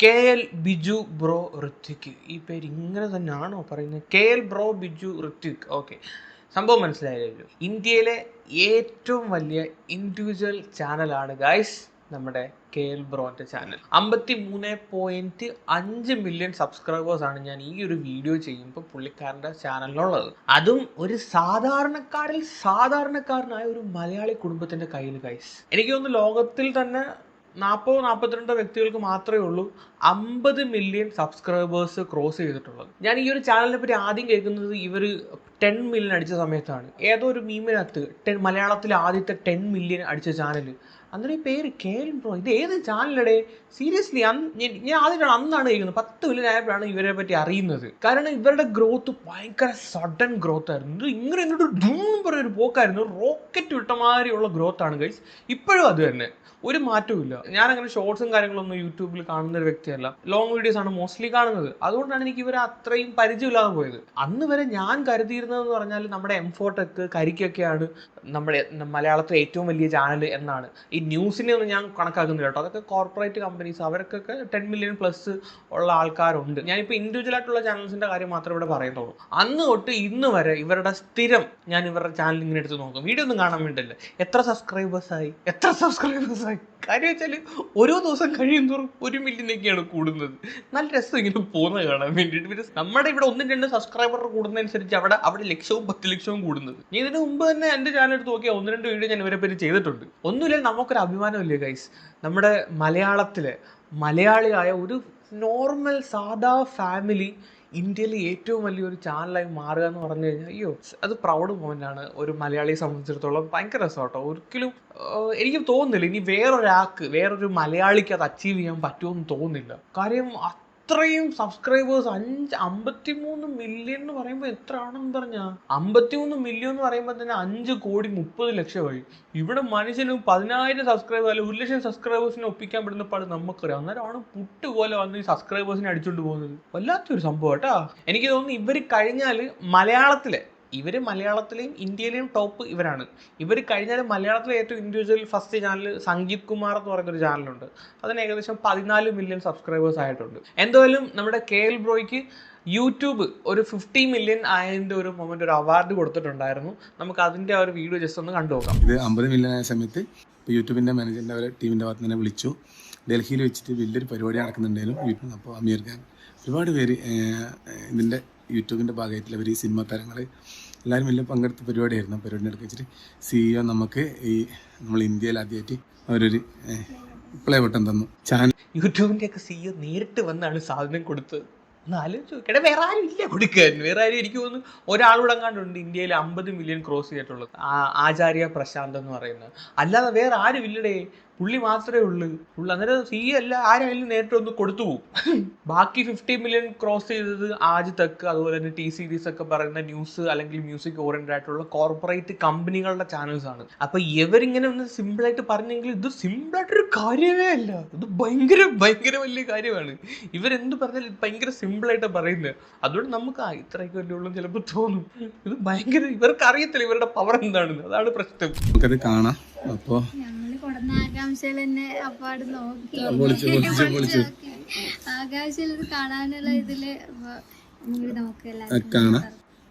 K L Biju bro Hrithik. ഈ പേര് ഇങ്ങനെ തന്നെയാണോ പറയുന്നത്? K L bro Biju Hrithik. Okay. സംഭവം മനസ്സിലായല്ലോ ഇന്ത്യയിലെ ഏറ്റവും വലിയ ഇൻഡിവിജ്വൽ ചാനലാണ് ഗൈസ് നമ്മുടെ കെ എൽ ബ്രോന്റെ ചാനൽ അമ്പത്തി മൂന്ന് പോയിന്റ് അഞ്ച് മില്യൺ സബ്സ്ക്രൈബേഴ്സ് ആണ് ഞാൻ ഈ ഒരു വീഡിയോ ചെയ്യുമ്പോൾ പുള്ളിക്കാരന്റെ ചാനലിലുള്ളത് അതും ഒരു സാധാരണക്കാരിൽ സാധാരണക്കാരനായ ഒരു മലയാളി കുടുംബത്തിന്റെ കയ്യിൽ ഗൈസ് എനിക്ക് തോന്നുന്നു ലോകത്തിൽ തന്നെ നാൽപ്പതോ നാൽപ്പത്തിരണ്ടോ വ്യക്തികൾക്ക് മാത്രമേ ഉള്ളൂ അമ്പത് മില്യൺ സബ്സ്ക്രൈബേഴ്സ് ക്രോസ് ചെയ്തിട്ടുള്ളത്. ഞാൻ ഈ ഒരു ചാനലിനെ പറ്റി ആദ്യം കേൾക്കുന്നത് ഇവർ ടെൻ മില്യൺ അടിച്ച സമയത്താണ്. ഏതോ ഒരു മീമിനകത്ത് ടെൻ മലയാളത്തിലെ ആദ്യത്തെ ടെൻ മില്യൺ അടിച്ച ചാനൽ അന്നേരം ഈ പേര് കേൾ ബ്രോ. ഇത് ഏത് ചാനലടെ? സീരിയസ്ലി അന്ന് ഞാൻ ആദ്യമായിട്ടാണ് അന്നാണ് കഴിക്കുന്നത് പത്ത് മില്യൺ ആയപ്പോഴാണ് ഇവരെ പറ്റി അറിയുന്നത്. കാരണം ഇവരുടെ ഗ്രോത്ത് ഭയങ്കര സഡൻ ഗ്രോത്ത് ആയിരുന്നു. ഇങ്ങനെ ഇങ്ങോട്ട് ഡൂം പറഞ്ഞ ഒരു പോക്കായിരുന്നു. റോക്കറ്റ് മാതിരിയുള്ള ഗ്രോത്ത് ആണ് ഗൈസ് ഇപ്പോഴും അത് തന്നെ. ഒരു മാറ്റവും ഇല്ല അങ്ങനെ ഷോർട്സും കാര്യങ്ങളൊന്നും യൂട്യൂബിൽ കാണുന്ന ഒരു വ്യക്തിയല്ല. ലോങ് വീഡിയോസ് ആണ് മോസ്റ്റ്ലി കാണുന്നത്. അതുകൊണ്ടാണ് എനിക്ക് ഇവരെ അത്രയും പരിചയമില്ലാതെ പോയത്. അന്ന് വരെ ഞാൻ കരുതിയിരുന്നത് എന്ന് പറഞ്ഞാൽ നമ്മുടെ എംഫോടെക് കരിക്കൊക്കെയാണ് നമ്മുടെ മലയാളത്തിലെ ഏറ്റവും വലിയ ചാനൽ എന്നാണ്. ന്യൂസിനെ ഒന്നും ഞാൻ കണക്കാക്കുന്നില്ല കേട്ടോ. അതൊക്കെ കോർപ്പറേറ്റ് കമ്പനീസ് അവർക്കൊക്കെ ടെൻ മില്യൺ പ്ലസ് ഉള്ള ആൾക്കാരുണ്ട്. ഞാനിപ്പോൾ ഇൻഡിവിജ്വൽ ആയിട്ടുള്ള ചാനൽസിന്റെ കാര്യം മാത്രമേ ഇവിടെ പറയുന്നുള്ളൂ. അന്ന് തൊട്ട് ഇന്ന് വരെ ഇവരുടെ സ്ഥിരം ഞാൻ ഇവരുടെ ചാനൽ ഇങ്ങനെ എടുത്ത് നോക്കും. വീഡിയോ ഒന്നും കാണാൻ വേണ്ടിയില്ല. എത്ര സബ്സ്ക്രൈബേഴ്സ് ആയി? എത്ര സബ്സ്ക്രൈബേഴ്സ് ആയി? കാര്യം വെച്ചാൽ ഓരോ ദിവസം കഴിയും തോറും ഒരു മില്യനൊക്കെയാണ് കൂടുന്നത്. നല്ല രസം ഇങ്ങനെ പോകുന്നത് കാണാൻ വേണ്ടിയിട്ട്. പിന്നെ നമ്മുടെ ഇവിടെ ഒന്നും രണ്ട് സബ്സ്ക്രൈബർ കൂടുന്നതനുസരിച്ച് അവിടെ അവിടെ ലക്ഷവും പത്ത് ലക്ഷവും കൂടുന്നത്. ഇതിന് മുമ്പ് തന്നെ എന്റെ ചാനൽ എടുത്ത് നോക്കിയാൽ ഒന്ന് രണ്ട് വീഡിയോ ഞാൻ ഇവരെ പേര് ചെയ്തിട്ടുണ്ട്. ഒന്നുമില്ല നമുക്കൊരു അഭിമാനമില്ലേ ഗൈസ് നമ്മുടെ മലയാളത്തിൽ മലയാളിയായ ഒരു നോർമൽ സാധാ ഫാമിലി ഇന്ത്യയിലെ ഏറ്റവും വലിയൊരു ചാനലായി മാറുക എന്ന് പറഞ്ഞു കഴിഞ്ഞാൽ അയ്യോ അത് പ്രൗഡ് ആണ്. ഒരു മലയാളിയെ സംബന്ധിച്ചിടത്തോളം ഭയങ്കര രസമാട്ടോ. ഒരിക്കലും എനിക്ക് തോന്നുന്നില്ല ഇനി വേറൊരാൾക്ക് വേറൊരു മലയാളിക്ക് അത് അച്ചീവ് ചെയ്യാൻ പറ്റുമെന്ന് തോന്നുന്നില്ല. കാര്യം അത്രയും സബ്സ്ക്രൈബേഴ്സ് അഞ്ച് അമ്പത്തിമൂന്ന് മില്യൺ എന്ന് പറയുമ്പോൾ എത്ര ആണെന്ന് പറഞ്ഞാ? അമ്പത്തിമൂന്ന് മില്യൺ എന്ന് പറയുമ്പോൾ തന്നെ അഞ്ച് കോടി മുപ്പത് ലക്ഷമായി ഇവിടെ മനുഷ്യന് പതിനായിരം സബ്സ്ക്രൈബർ അല്ല ഒരു ലക്ഷം സബ്സ്ക്രൈബേഴ്സിനെ ഒപ്പിക്കാൻ പറ്റുന്ന പാട് നമുക്കറിയാം. അന്നേരമാണ് പുട്ട് പോലെ വന്ന് ഈ സബ്സ്ക്രൈബേഴ്സിനെ അടിച്ചുകൊണ്ട് പോകുന്നത്. വല്ലാത്തൊരു സംഭവം കേട്ടാ. എനിക്ക് തോന്നുന്നു ഇവർ കഴിഞ്ഞാൽ മലയാളത്തിലെ ഇവർ മലയാളത്തിലെയും ഇന്ത്യയിലെയും ടോപ്പ് ഇവരാണ്. ഇവർ കഴിഞ്ഞാൽ മലയാളത്തിലെ ഏറ്റവും individual first channel Sangeeth Kumar എന്ന് പറയുന്ന ഒരു ചാനലുണ്ട് അതിന് ഏകദേശം പതിനാല് മില്യൺ സബ്സ്ക്രൈബേഴ്സ് ആയിട്ടുണ്ട്. എന്തായാലും നമ്മുടെ കെ എൽ ബ്രോയ്ക്ക് യൂട്യൂബ് ഒരു ഫിഫ്റ്റി മില്യൺ ആയതിന്റെ ഒരു മൊമെന്റ് ഒരു അവാർഡ് കൊടുത്തിട്ടുണ്ടായിരുന്നു. നമുക്ക് അതിന്റെ ആ ഒരു വീഡിയോ ജസ്റ്റ് ഒന്ന് കണ്ടു നോക്കാം. ഇത് അമ്പത് മില്യൺ ആയ സമയത്ത് യൂട്യൂബിന്റെ മാനേജറിന്റെ അവരെ ടീമിന്റെ ഭാഗത്ത് തന്നെ വിളിച്ചു. ഡൽഹിയിൽ വെച്ചിട്ട് വലിയൊരു പരിപാടി നടക്കുന്നുണ്ടായിരുന്നു. യൂട്യൂബ് അപ്പോൾ അമീർ ഖാൻ. ഒരുപാട് പേര് ഇതിന്റെ യൂട്യൂബിന്റെ ഭാഗമായിട്ടുള്ള അവർ ഈ സിനിമ താരങ്ങൾ എല്ലാവരും വലിയ പങ്കെടുത്ത പരിപാടിയായിരുന്നു. പരിപാടി നടക്കി വെച്ചിട്ട് സിഇഒ നമുക്ക് ഈ നമ്മൾ ഇന്ത്യയിൽ ആദ്യമായിട്ട് അവരൊരു പ്ലേ ബട്ടൺ തന്നു. ചാനൽ യൂട്യൂബിന്റെ ഒക്കെ സിഇഒ നേരിട്ട് വന്നാണ് സാധനം കൊടുത്തത് എന്നാലും ചോദിക്കട്ടെ വേറെ ആരും ഇല്ല കൊടുക്കാൻ വേറെ ആരും എനിക്ക് തോന്നുന്നു ഒരാളൂടെ എങ്ങാണ്ടുണ്ട് ഇന്ത്യയിൽ അമ്പത് മില്യൺ ക്രോസ് ചെയ്തിട്ടുള്ളത്. ആചാര്യ പ്രശാന്ത് എന്ന് പറയുന്നത്. അല്ലാതെ വേറെ ആരും ഇല്ലടേ. പുള്ളി മാത്രമേ ഉള്ളൂ. പുള്ളി അന്നേരം സി അല്ല ആരായാലും നേരിട്ട് ഒന്ന് കൊടുത്തു പോകും ബാക്കി ഫിഫ്റ്റി മില്യൺ ക്രോസ് ചെയ്തത് ആജ് തക്ക് അതുപോലെ തന്നെ ടി സീരീസ് ഒക്കെ പറയുന്ന ന്യൂസ് അല്ലെങ്കിൽ മ്യൂസിക് ഓറിയന്റഡ് ആയിട്ടുള്ള കോർപ്പറേറ്റ് കമ്പനികളുടെ ചാനൽസ് ആണ്. അപ്പൊ ഇവരിങ്ങനെ ഒന്ന് സിമ്പിൾ ആയിട്ട് പറഞ്ഞെങ്കിൽ ഇത് സിമ്പിൾ ആയിട്ടൊരു കാര്യമേ അല്ല. ഇത് ഭയങ്കര ഭയങ്കര വലിയ കാര്യമാണ്. ഇവരെന്ത് പറഞ്ഞാലും ഇത് ഭയങ്കര സിമ്പിൾ ആയിട്ട് പറയുന്നത് അതുകൊണ്ട് നമുക്ക് ആ ഇത്രയൊക്കെ വലിയ ഉള്ളൂ ചിലപ്പോൾ തോന്നും. ഇത് ഭയങ്കര ഇവർക്ക് അറിയത്തില്ല ഇവരുടെ പവർ എന്താണെന്ന്. അതാണ് പ്രശ്നം. നമുക്കത് കാണാം. അപ്പോൾ കൊടുന്ന ആകാംക്ഷയിൽ അപ്പാട് നോക്കി. ആകാംക്ഷയിൽ കാണാനുള്ള ഇതിൽ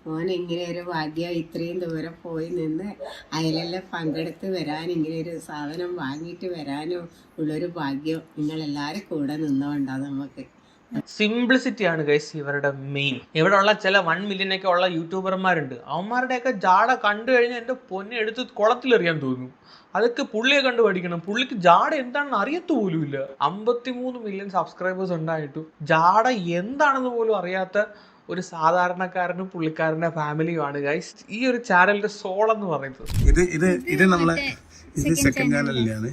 മോൻ ഇങ്ങനെ ഒരു ഭാഗ്യം ഇത്രയും ദൂരം പോയി നിന്ന് അതിലെല്ലാം പങ്കെടുത്ത് വരാൻ ഇങ്ങനെ ഒരു സാധനം വാങ്ങിയിട്ട് വരാനും ഉള്ളൊരു ഭാഗ്യം നിങ്ങൾ നിങ്ങളെല്ലാവരും കൂടെ നിന്നോണ്ടാ നമുക്ക്. സിംപ്ലിസിറ്റി ആണ് ഗൈസ് ഇവരുടെ മെയിൻ ഇവിടെ ഉള്ള ചില വൺ മില്യൺ ഒക്കെ ഉള്ള യൂട്യൂബർമാരുണ്ട് അവന്മാരുടെയൊക്കെ ജാട കണ്ടു കഴിഞ്ഞാൽ എന്റെ പൊന്നെ എടുത്ത് കുളത്തിലെറിയാൻ തോന്നും. അതൊക്കെ പുള്ളിയെ കണ്ട് പഠിക്കണം. പുള്ളിക്ക് ജാട എന്താണെന്ന് അറിയത്തു പോലും ഇല്ല. അമ്പത്തിമൂന്ന് മില്യൺ സബ്സ്ക്രൈബേഴ്സ് ഉണ്ടായിട്ടും ജാട എന്താണെന്ന് പോലും അറിയാത്ത ഒരു സാധാരണക്കാരനും പുള്ളിക്കാരന്റെ ഫാമിലിയുമാണ് ഗൈസ് ഈ ഒരു ചാനലിന്റെ സോൾ എന്ന് പറയുന്നത്. ഇത് ഇത് ഇത് നമ്മളെ ഇത് സെക്കൻഡ് ചാനലിലാണ്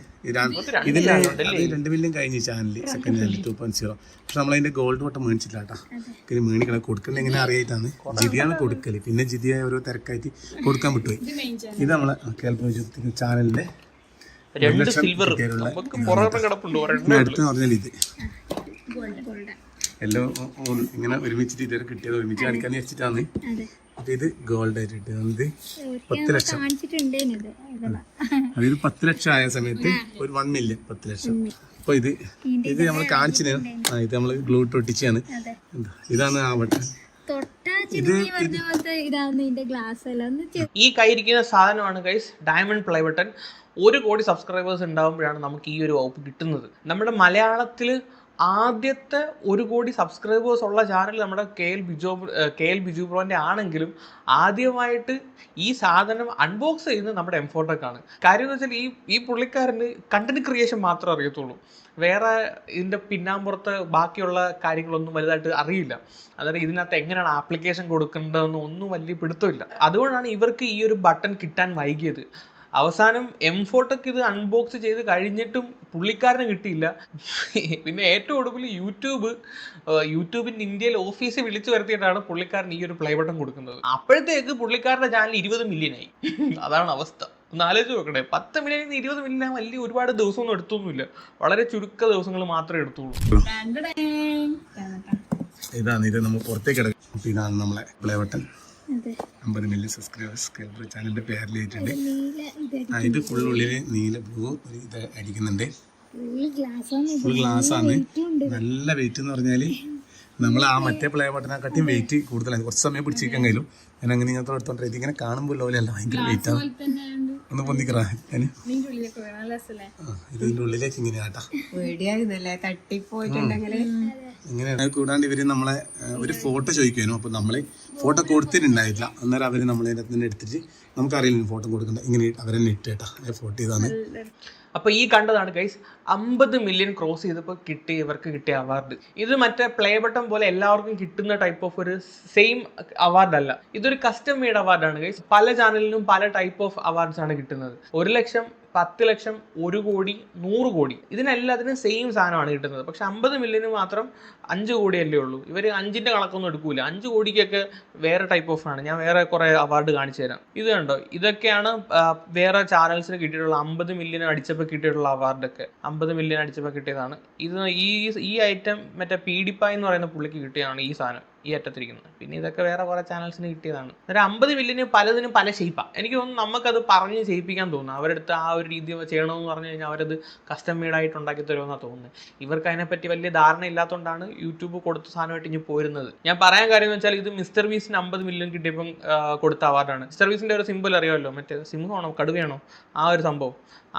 ഇതിൽ അത് രണ്ട് മില്യൺ കഴിഞ്ഞ channel second channel two point zero പക്ഷെ നമ്മൾ അതിന്റെ ഗോൾഡ് വട്ടം മേടിച്ചില്ല കേട്ടോ പിന്നെ മേണിക്കണം കൊടുക്കുന്നത് എങ്ങനെ അറിയായിട്ടാണ്? ജിതിയാണ് കൊടുക്കൽ. പിന്നെ ജിതിയായ ഓരോ തിരക്കായിട്ട് കൊടുക്കാൻ വിട്ടുപോയി. ഇത് നമ്മളെ കേൾപ്പം ചാനലിന്റെ രണ്ട് സിൽവർ നമുക്ക് പുറമെ കിടപ്പുണ്ട്? ഒരെണ്ണം അടുത്ത് പറഞ്ഞാൽ ഇത്. എല്ലാം ഇങ്ങനെ ഒരുമിച്ചിട്ട് ഇതുവരെ കിട്ടിയത് ഒരുമിച്ച് കാണിക്കാന്ന് വെച്ചിട്ടാണ് അപ്പൊ ഇത് ഗോൾഡ് ആയിട്ട് കിട്ടിയത് പത്ത് ലക്ഷം. അതൊരു പത്ത് ലക്ഷം ആയ സമയത്ത് ഒരു വൺ മില്യൺ പത്ത് ലക്ഷം. അപ്പൊ ഇത് ഇത് നമ്മൾ കാണിച്ചിന്. ആ ഇത് നമ്മൾ ഗ്ലൂ ഒട്ടിച്ചാണ് അതെ. ഇതാണ് ആ ചെ- ഈ കയ്യിരിക്കുന്ന സാധനമാണ് ഗൈസ് ഡയമണ്ട് പ്ലേ ബട്ടൺ ഒരു കോടി സബ്സ്ക്രൈബേഴ്സ് ഉണ്ടാകുമ്പോഴാണ് നമുക്ക് ഈ ഒരു വകുപ്പ് കിട്ടുന്നത്. നമ്മുടെ മലയാളത്തിൽ ആദ്യത്തെ ഒരു കോടി സബ്സ്ക്രൈബേഴ്സ് ഉള്ള ചാനൽ നമ്മുടെ K L Bijo K L Biju ബ്രോന്റെ ആണെങ്കിലും ആദ്യമായിട്ട് ഈ സാധനം അൺബോക്സ് ചെയ്യുന്നത് നമ്മുടെ എംഫോട്ടക്കാണ് കാര്യം എന്ന് വെച്ചാൽ ഈ ഈ പുള്ളിക്കാരന് കണ്ടന്റ് ക്രിയേഷൻ മാത്രമേ അറിയത്തുള്ളൂ. വേറെ ഇതിന്റെ പിന്നാമ്പുറത്ത് ബാക്കിയുള്ള കാര്യങ്ങളൊന്നും വലുതായിട്ട് അറിയില്ല. അതായത് ഇതിനകത്ത് എങ്ങനെയാണ് ആപ്ലിക്കേഷൻ കൊടുക്കേണ്ടതെന്ന് ഒന്നും വലിയ പിടുത്തമില്ല. അതുകൊണ്ടാണ് ഇവർക്ക് ഈ ഒരു ബട്ടൺ കിട്ടാൻ വൈകിയത്. അവസാനം എം ഫോട്ടോക്ക് ഇത് അൺബോക്സ് ചെയ്ത് കഴിഞ്ഞിട്ടും പുള്ളിക്കാരന് കിട്ടിയില്ല. പിന്നെ ഏറ്റവും ഒടുവിൽ യൂട്യൂബ് യൂട്യൂബിന്റെ യൂട്യൂബിന്റെ ഇന്ത്യയിൽ ഓഫീസിൽ വിളിച്ചു വരുത്തിയിട്ടാണ് പുള്ളിക്കാരൻ ഈ ഒരു പ്ലേ ബട്ടൺ കൊടുക്കുന്നത്. അപ്പോഴത്തേക്ക് പുള്ളിക്കാരുടെ ചാനൽ ഇരുപത് മില്യനായി അതാണ് അവസ്ഥ. ഒന്ന് ആലോചിച്ച് നോക്കണേ. പത്ത് മില്യണിൽ നിന്ന് ഇരുപത് മില്യൻ വലിയ ഒരുപാട് ദിവസമൊന്നും എടുത്തൊന്നുമില്ല. വളരെ ചുരുക്ക ദിവസങ്ങൾ മാത്രമേ എടുത്തുള്ളൂ. ഇതാണ് ഇത്. നമ്മൾ പുറത്തേക്ക് എടുക്കും നമ്മളെ പ്ലേ ബട്ടൺ അമ്പത് മില്യൺ സബ്സ്ക്രൈബേഴ്സ് കേൾബർ ചാനലിന്റെ പേരിലേറ്റുണ്ട് ആ ഇത് ഫുള്ളുള്ളിൽ നീല ബ്ലൂ ഇത് അടിക്കുന്നുണ്ട്. ഫുൾ ഗ്ലാസ് ആണ് നല്ല വെയിറ്റ് എന്ന് പറഞ്ഞാൽ നമ്മൾ ആ മറ്റേ പ്ലേ ബട്ടനെക്കാട്ടിയും വെയിറ്റ് കൂടുതലാണ്. കുറച്ച് സമയം പിടിച്ചിരിക്കാൻ കഴിയും. ഞാൻ അങ്ങനെ ഇങ്ങനത്തെ എടുത്തോണ്ടിരിക്കും ഇതിങ്ങനെ ഇങ്ങനെ കാണുമ്പോൾ ഉള്ളവരല്ല ഭയങ്കര വെയിറ്റ് ആണ് ഒന്ന് പൊന്തിക്കറാ ഇതിന്റെ ഉള്ളിലേക്ക് ഇങ്ങനെ ആട്ടാ. ഇങ്ങനെ കൂടാണ്ട് ഇവർ നമ്മളെ ഒരു ഫോട്ടോ ചോദിക്കുവാനു അപ്പൊ നമ്മളെ ഫോട്ടോ കൊടുത്തിട്ടുണ്ടായില്ല അന്നേരം അവർ നമ്മളെ തന്നെ എടുത്തിട്ട് നമുക്കറിയില്ല ഫോട്ടോ കൊടുക്കണ്ട. ഇങ്ങനെ അവരെന്നെ ഇട്ടേട്ടാ. ഫോട്ടോ ഇതാണ് അപ്പോൾ ഈ കണ്ടതാണ് ഗൈസ് അമ്പത് മില്യൺ ക്രോസ് ചെയ്തപ്പോൾ കിട്ടിയ ഇവർക്ക് കിട്ടിയ അവാർഡ് ഇത് മറ്റേ പ്ലേ ബട്ടൺ പോലെ എല്ലാവർക്കും കിട്ടുന്ന ടൈപ്പ് ഓഫ് ഒരു സെയിം അവാർഡ് അല്ല. ഇതൊരു കസ്റ്റം മെയ്ഡ് അവാർഡാണ് ഗൈസ് പല ചാനലിനും പല ടൈപ്പ് ഓഫ് അവാർഡ്സ് ആണ് കിട്ടുന്നത്. ഒരു ലക്ഷം പത്ത് ലക്ഷം ഒരു കോടി നൂറ് കോടി. ഇതിനെല്ലാത്തിനും സെയിം സാധനമാണ് കിട്ടുന്നത്. പക്ഷെ അമ്പത് മില്യന് മാത്രം അഞ്ച് കോടിയല്ലേ ഉള്ളൂ. ഇവർ അഞ്ചിന്റെ കണക്കൊന്നും എടുക്കൂല. അഞ്ച് കോടിക്കൊക്കെ വേറെ ടൈപ്പ് ഓഫ് ആണ്. ഞാൻ വേറെ കുറേ അവാർഡ് കാണിച്ചു തരാം. ഇത് കണ്ടോ? ഇതൊക്കെയാണ് വേറെ ചാനൽസിന് കിട്ടിയിട്ടുള്ള അമ്പത് മില്യൺ അടിച്ചപ്പോൾ കിട്ടിയിട്ടുള്ള അവാർഡൊക്കെ അമ്പത് മില്യൺ അടിച്ചപ്പോൾ കിട്ടിയതാണ്. ഇത് ഈ ഈ ഐറ്റം മറ്റേ പീഡിപ്പായ് എന്ന് പറയുന്ന പുള്ളിക്ക് കിട്ടിയതാണ് ഈ സാധനം. ഈ അറ്റത്തിരിക്കുന്നത്. പിന്നെ ഇതൊക്കെ വേറെ കുറേ ചാനൽസിന് കിട്ടിയതാണ്. ഒരു അമ്പത് മില്യന് പലതിനും പല ഷേപ്പാണ് എനിക്ക് തോന്നുന്നു നമുക്കത് പറഞ്ഞ് ചെയ്യിപ്പിക്കാൻ തോന്നുന്നു. അവരെടുത്ത് ആ ഒരു രീതി ചെയ്യണമെന്ന് പറഞ്ഞു കഴിഞ്ഞാൽ അവരത് കസ്റ്റം മെയ്ഡായിട്ട് ഉണ്ടാക്കി തരുമെന്നാണ് തോന്നുന്നത്. ഇവർക്ക് അതിനെപ്പറ്റി വലിയ ധാരണ ഇല്ലാത്തതുകൊണ്ടാണ് യൂട്യൂബ് കൊടുത്ത സാധനമായിട്ട് ഇനി പോരുന്നത്. ഞാൻ പറയാൻ കാര്യം എന്ന് വെച്ചാൽ ഇത് മിസ്റ്റർ വീസിന് അമ്പത് മില്യൺ കിട്ടിയപ്പം കൊടുത്ത അവാർഡാണ് മിസ്റ്റർ വീസിന്റെ ഒരു സിമ്പിൾ അറിയാമല്ലോ? മറ്റേ സിംഹമാണോ? കടുവയാണോ? ആ ഒരു സംഭവം.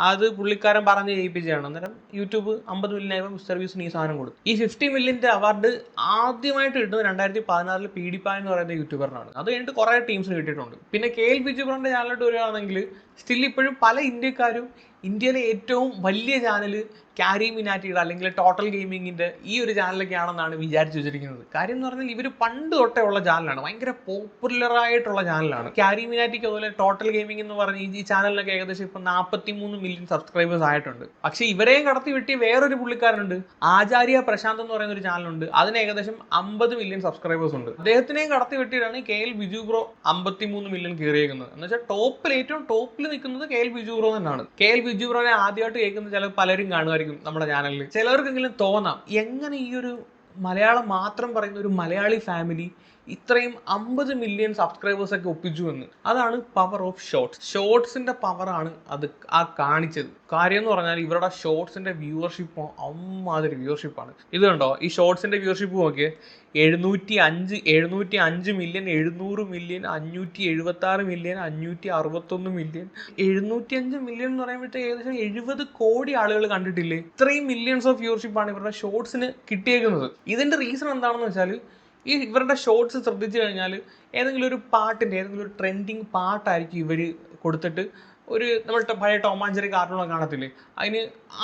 അത് പുള്ളിക്കാരൻ പറഞ്ഞ് ചെയ്യിപ്പിച്ചതാണ്. അന്നേരം യൂട്യൂബ് അമ്പത് മില്യൺ ആയപ്പോൾ സർവീസിന് വീസിന് ഈ സാധനം കൊടുത്തു. ഈ ഫിഫ്റ്റി മില്യന്റെ അവാർഡ് ആദ്യമായിട്ട് കിട്ടുന്നത് രണ്ടായിരത്തി പതിനാറിൽ പി ഡി എന്ന് പറയുന്ന യൂട്യൂബറിനാണ്. അത് കഴിഞ്ഞിട്ട് കുറേ ടീംസിന് കിട്ടിയിട്ടുണ്ട്. പിന്നെ കെ എൽ ബിജുബറിന്റെ ചാനലിലോട്ട് വരികയാണെങ്കിൽ സ്റ്റിൽ ഇപ്പോഴും പല ഇന്ത്യക്കാരും ഇന്ത്യയിലെ ഏറ്റവും വലിയ ചാനൽ ക്യാരി മിനാറ്റിയുടെ അല്ലെങ്കിൽ ടോട്ടൽ ഗെയിമിങ്ങിന്റെ ഈ ഒരു ചാനലൊക്കെ ആണെന്നാണ് വിചാരിച്ചു വെച്ചിരിക്കുന്നത്. കാര്യം എന്ന് പറഞ്ഞാൽ ഇവർ പണ്ട് തൊട്ടേ ഉള്ള ചാനലാണ് ഭയങ്കര പോപ്പുലർ ആയിട്ടുള്ള ചാനലാണ് ക്യാരി മിനാറ്റിക്ക് അതുപോലെ ടോട്ടൽ ഗെയിമിംഗ് എന്ന് പറഞ്ഞ ഈ ചാനലിനൊക്കെ ഏകദേശം ഇപ്പം നാൽപ്പത്തി മൂന്ന് മില്യൺ സബ്സ്ക്രൈബേഴ്സ് ആയിട്ടുണ്ട്. പക്ഷെ ഇവരെയും കടത്തി വെട്ടിയ വേറൊരു പുള്ളിക്കാരനുണ്ട്. ആചാര്യ പ്രശാന്ത് എന്ന് പറയുന്ന ഒരു ചാനലുണ്ട് അതിന് ഏകദേശം അമ്പത് മില്യൺ സബ്സ്ക്രൈബേഴ്സ് ഉണ്ട്. അദ്ദേഹത്തിനെയും കടത്തി വെട്ടിയിട്ടാണ് കെ എൽ ബിജു ബ്രോ അമ്പത്തി മൂന്ന് മില്യൺ കയറിയേക്കുന്നത്. എന്ന് വെച്ചാൽ ടോപ്പിൽ ഏറ്റവും ടോപ്പിൽ നിൽക്കുന്നത് കെ എൽ ബിജു ബ്രോ തന്നെയാണ്. കെ എൽ ബിജു ബ്രോനെ ആദ്യമായിട്ട് കേൾക്കുന്ന ചില പലരും കാണുമായിരിക്കും. നമ്മുടെ ചാനലിൽ ചിലർക്കെങ്കിലും തോന്നാം എങ്ങനെ ഈ ഒരു മലയാളം മാത്രം പറയുന്ന ഒരു മലയാളി ഫാമിലി ഇത്രയും അമ്പത് മില്യൺ സബ്സ്ക്രൈബേഴ്സ് ഒക്കെ ഒപ്പിച്ചു എന്ന്. അതാണ് പവർ ഓഫ് ഷോർട്സ് ഷോർട്സിന്റെ പവറാണ് അത് ആ കാണിച്ചത്. കാര്യം എന്ന് പറഞ്ഞാൽ ഇവരുടെ ഷോർട്സിന്റെ വ്യൂവർഷിപ്പ് അമ്മാതിരി വ്യൂവർഷിപ്പാണ് ഇത് കണ്ടോ? ഈ ഷോർട്സിന്റെ വ്യൂവർഷിപ്പ് നോക്കിയേ. എഴുന്നൂറ്റി അഞ്ച് എഴുന്നൂറ്റി അഞ്ച് മില്യൺ എഴുന്നൂറ് മില്യൺ അഞ്ഞൂറ്റി എഴുപത്തി ആറ് മില്യൺ അഞ്ഞൂറ്റി അറുപത്തൊന്ന് മില്യൺ എഴുന്നൂറ്റി അഞ്ച് മില്യൺ എന്ന് പറയുമ്പോഴത്തേക്ക് ഏകദേശം എഴുപത് കോടി ആളുകൾ കണ്ടിട്ടില്ലേ? ഇത്രയും മില്യൺസ് ഓഫ് വ്യൂവർഷിപ്പാണ് ഇവരുടെ ഷോർട്സിന് കിട്ടിയേക്കുന്നത്. ഇതിന്റെ റീസൺ എന്താണെന്ന് വെച്ചാൽ ഈ ഇവരുടെ ഷോർട്സ് ശ്രദ്ധിച്ചു കഴിഞ്ഞാൽ ഏതെങ്കിലും ഒരു പാട്ടിന്റെ ഏതെങ്കിലും ഒരു ട്രെൻഡിങ് പാട്ടായിരിക്കും ഇവർ കൊടുത്തിട്ട് ഒരു നമ്മൾ പഴയ ടോമാഞ്ചറി കാർട്ടൂണൊക്കെ കാണത്തില്ലേ? അതിന്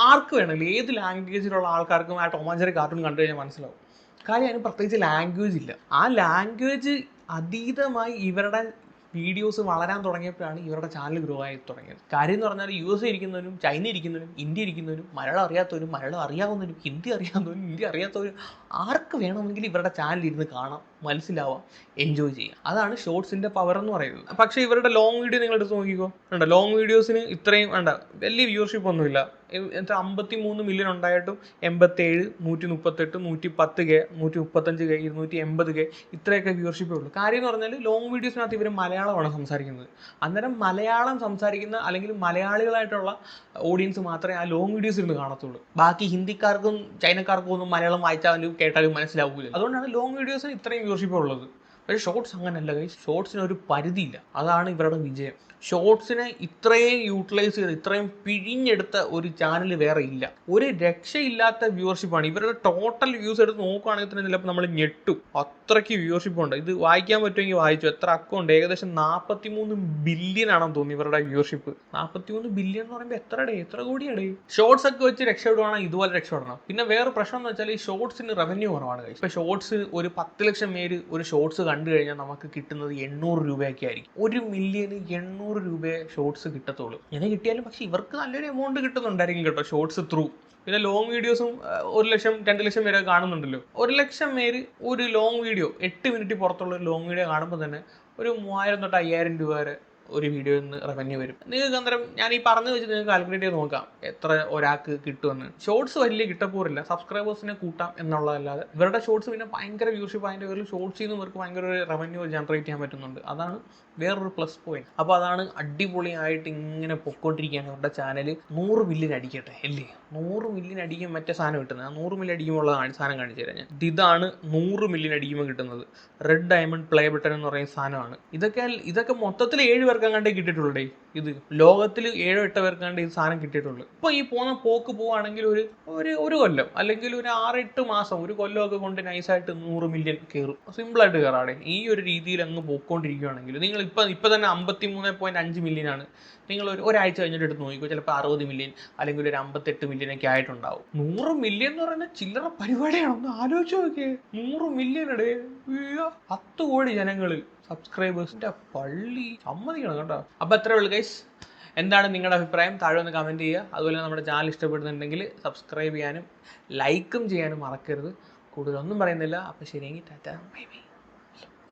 ആർക്ക് വേണമെങ്കിലും ഏത് ലാംഗ്വേജിലുള്ള ആൾക്കാർക്കും ആ ടോമാഞ്ചറി കാർട്ടൂൺ കണ്ടു കഴിഞ്ഞാൽ മനസ്സിലാവും. കാര്യം അതിന് പ്രത്യേകിച്ച് ലാംഗ്വേജ് ഇല്ല. ആ ലാംഗ്വേജ് അതീതമായി ഇവരുടെ വീഡിയോസ് വളരാൻ തുടങ്ങിയപ്പോഴാണ് ഇവരുടെ ചാനൽ ഗ്രോ ആയി തുടങ്ങിയത്. കാര്യം എന്ന് പറഞ്ഞാൽ യു എസ് ഇരിക്കുന്നവനും ചൈന ഇരിക്കുന്നവനും ഇന്ത്യ ഇരിക്കുന്നവനും മലയാളം അറിയാത്തവനും മലയാളം അറിയാവുന്നവനും ഹിന്ദി അറിയാവുന്നവനും ഹിന്ദി അറിയാത്തവനും ആർക്ക് വേണമെങ്കിലും ഇവരുടെ ചാനൽ ഇരുന്ന് കാണാം. മനസ്സിലാവാം എൻജോയ് ചെയ്യാം. അതാണ് ഷോർട്സിന്റെ പവർ എന്ന് പറയുന്നത്. പക്ഷേ ഇവരുടെ ലോങ് വീഡിയോ നിങ്ങൾ എടുത്ത് നോക്കിക്കോ. വേണ്ട ലോങ് വീഡിയോസിന് ഇത്രയും വേണ്ട വലിയ വ്യൂവർഷിപ്പ് ഒന്നുമില്ല. എന്നിട്ട് അമ്പത്തി മൂന്ന് മില്യൺ ഉണ്ടായിട്ടും എൺപത്തേഴ് നൂറ്റി മുപ്പത്തെട്ട് നൂറ്റി പത്ത് കെ നൂറ്റി മുപ്പത്തഞ്ച് കെ ഇരുന്നൂറ്റി എൺപത് കെ ഇത്രയൊക്കെ വ്യൂവർഷിപ്പേ ഉള്ളൂ. കാര്യം എന്ന് പറഞ്ഞാൽ ലോങ് വീഡിയോസിനകത്ത് ഇവർ മലയാളമാണ് സംസാരിക്കുന്നത്. അന്നേരം മലയാളം സംസാരിക്കുന്ന അല്ലെങ്കിൽ മലയാളികളായിട്ടുള്ള ഓഡിയൻസ് മാത്രമേ ആ ലോങ് വീഡിയോസ് ഇരുന്ന് കാണത്തുള്ളൂ. ബാക്കി ഹിന്ദിക്കാർക്കും ചൈനക്കാർക്കും ഒന്നും മലയാളം വായിച്ചാലും കേട്ടാലും മനസ്സിലാവില്ല അതുകൊണ്ടാണ് ലോങ് വീഡിയോസിന് ഇത്രയും വ്യൂവർഷിപ്പ് ഉള്ളത്. പക്ഷേ ഷോർട്സ് അങ്ങനെയല്ല കൈ ഷോർട്സിന് ഒരു പരിധിയില്ല. അതാണ് ഇവരുടെ വിജയം. ഷോർട്സിനെ ഇത്രയും യൂട്ടിലൈസ് ചെയ്ത് ഇത്രയും പിഴിഞ്ഞെടുത്ത ഒരു ചാനൽ വേറെ ഇല്ല. ഒരു രക്ഷയില്ലാത്ത വ്യൂവർഷിപ്പാണ്. ഇവരുടെ ടോട്ടൽ വ്യൂസ് എടുത്ത് നോക്കുകയാണെങ്കിൽ തന്നെ ചിലപ്പോൾ നമ്മൾ ഞെട്ടും. അത്രയ്ക്ക് വ്യൂവർഷിപ്പ് ഉണ്ട്. ഇത് വായിക്കാൻ പറ്റുമെങ്കിൽ വായിച്ചു. എത്ര അക്കൗണ്ട് ഏകദേശം നാൽപ്പത്തി മൂന്ന് ബില്യൺ ആണെന്ന് തോന്നുന്നു ഇവരുടെ വ്യൂവർഷിപ്പ് നാൽപ്പത്തി മൂന്ന് ബില്യൺ എന്ന് പറയുമ്പോൾ എത്ര ഡേ എത്ര കോടിയാണ് ഷോർട്സ് ഒക്കെ വെച്ച് രക്ഷപ്പെടുവാണെങ്കിൽ ഇതുപോലെ രക്ഷപ്പെടണം. പിന്നെ വേറെ പ്രശ്നം എന്ന് വെച്ചാൽ ഈ ഷോർട്സിന് റവന്യൂ കുറവാണ്. ഇപ്പൊ ഷോർട്സ് ഒരു പത്ത് ലക്ഷം പേര് ഒരു ഷോർട്സ് കണ്ടു കഴിഞ്ഞാൽ നമുക്ക് കിട്ടുന്നത് എണ്ണൂറ് രൂപയൊക്കെ ആയിരിക്കും. ഒരു മില്യന് എണ്ണൂറ് രൂപയെ ഷോർട്സ് കിട്ടത്തുള്ളൂ. ഇങ്ങനെ കിട്ടിയാലും പക്ഷെ ഇവർക്ക് നല്ലൊരു എമൗണ്ട് കിട്ടുന്നുണ്ടായിരിക്കും കേട്ടോ ഷോർട്സ് ത്രൂ പിന്നെ ലോങ് വീഡിയോസും ഒരു ലക്ഷം രണ്ട് ലക്ഷം വരെ കാണുന്നുണ്ടല്ലോ. ഒരു ലക്ഷം പേര് ഒരു ലോങ് വീഡിയോ എട്ട് മിനിറ്റ് പുറത്തുള്ള ഒരു ലോങ് വീഡിയോ കാണുമ്പോൾ തന്നെ ഒരു മൂവായിരം തൊട്ട് അയ്യായിരം രൂപ വരെ ഒരു വീഡിയോ നിന്ന് റവന്യൂ വരും. നിങ്ങൾക്ക് അന്നേരം ഞാൻ ഈ പറഞ്ഞു വെച്ച് നിങ്ങൾക്ക് കാൽക്കുലേറ്റ് ചെയ്ത് നോക്കാം. എത്ര ഒരാൾക്ക് കിട്ടുമെന്ന്. ഷോർട്സ് വലിയ കിട്ടപ്പോറില്ല. സബ്സ്ക്രൈബേഴ്സിനെ കൂട്ടാം എന്നുള്ളതല്ലാതെ. ഇവരുടെ ഷോർട്സ് പിന്നെ ഭയങ്കര വ്യൂഷിപ്പ് അതിന്റെ പേരിൽ ഷോർട്സിൽ നിന്ന് ഇവർക്ക് ഭയങ്കര ഒരു റവന്യൂ ജനറേറ്റ് ചെയ്യാൻ പറ്റുന്നുണ്ട്. അതാണ് വേറൊരു പ്ലസ് പോയിന്റ് അപ്പോൾ അതാണ് അടിപൊളിയായിട്ട് ഇങ്ങനെ പൊക്കോണ്ടിരിക്കുകയാണ് ഇവരുടെ ചാനൽ നൂറ് മില്യൺ അടിക്കട്ടെ അല്ലേ? നൂറ് മില്യൺ അടിക്കും മറ്റേ സാധനം കിട്ടുന്നത്. നൂറ് മില്യൻ അടിക്കുമ്പോൾ ഉള്ള സാധനം കാണിച്ചു തരാം ഞാൻ. ഇതാണ് നൂറ് മില്യൺ അടിക്കുമ്പോൾ കിട്ടുന്നത്. റെഡ് ഡയമണ്ട് പ്ലേ ബട്ടൺ എന്ന് പറയുന്ന സാധനമാണ്. ഇതൊക്കെ ഇതൊക്കെ മൊത്തത്തിൽ ഏഴ് പേർക്ക് അങ്ങാണ്ടേ കിട്ടിയിട്ടുള്ളൂ ഇത് ലോകത്തിൽ ഏഴോ എട്ടോ പേർക്കാണ്ട് ഈ സാധനം കിട്ടിയിട്ടുള്ളൂ ഇപ്പോൾ ഈ പോകുന്ന പോക്ക് പോവാണെങ്കിൽ ഒരു ഒരു ഒരു കൊല്ലം അല്ലെങ്കിൽ ഒരു ആറെട്ട് മാസം ഒരു കൊല്ലമൊക്കെ കൊണ്ട് നൈസായിട്ട് നൂറ് മില്യൺ കയറും സിമ്പിളായിട്ട് കയറാടെ ഈ ഒരു രീതിയിൽ അങ്ങ് പോയിക്കൊണ്ടിരിക്കുകയാണെങ്കിൽ നിങ്ങൾ ഇപ്പം ഇപ്പം തന്നെ അമ്പത്തി മൂന്ന് പോയിന്റ് അഞ്ച് മില്യൺ ആണ്. നിങ്ങൾ ഒരു ഒരാഴ്ച കഴിഞ്ഞിട്ട് എടുത്ത് നോക്കിക്കോ ചിലപ്പോൾ അറുപത് മില്യൺ അല്ലെങ്കിൽ ഒരു അമ്പത്തെട്ട് മില്യൺ ഒക്കെ ആയിട്ടുണ്ടാവും. നൂറ് മില്യൺ എന്ന് പറയുന്ന ചില്ലറ പരിപാടിയാണ്? ഒന്ന് ആലോചിച്ച് നോക്കിയേ. നൂറ് മില്യൺ ഇടേ പത്ത് കോടി ജനങ്ങളിൽ. സബ്സ്ക്രൈബേഴ്സിന്റെ പള്ളി. സമ്മതിക്കണം കേട്ടോ. അപ്പൊ എത്ര ഉള്ളു ഗൈസ് എന്താണ് നിങ്ങളുടെ അഭിപ്രായം? താഴെ ഒന്ന് കമന്റ് ചെയ്യുക. അതുപോലെ നമ്മുടെ ചാനൽ ഇഷ്ടപ്പെടുന്നുണ്ടെങ്കിൽ സബ്സ്ക്രൈബ് ചെയ്യാനും ലൈക്കും ചെയ്യാനും മറക്കരുത്. കൂടുതലൊന്നും പറയുന്നില്ല. അപ്പോൾ ശരിയെങ്കിൽ ടാറ്റ. Bye bye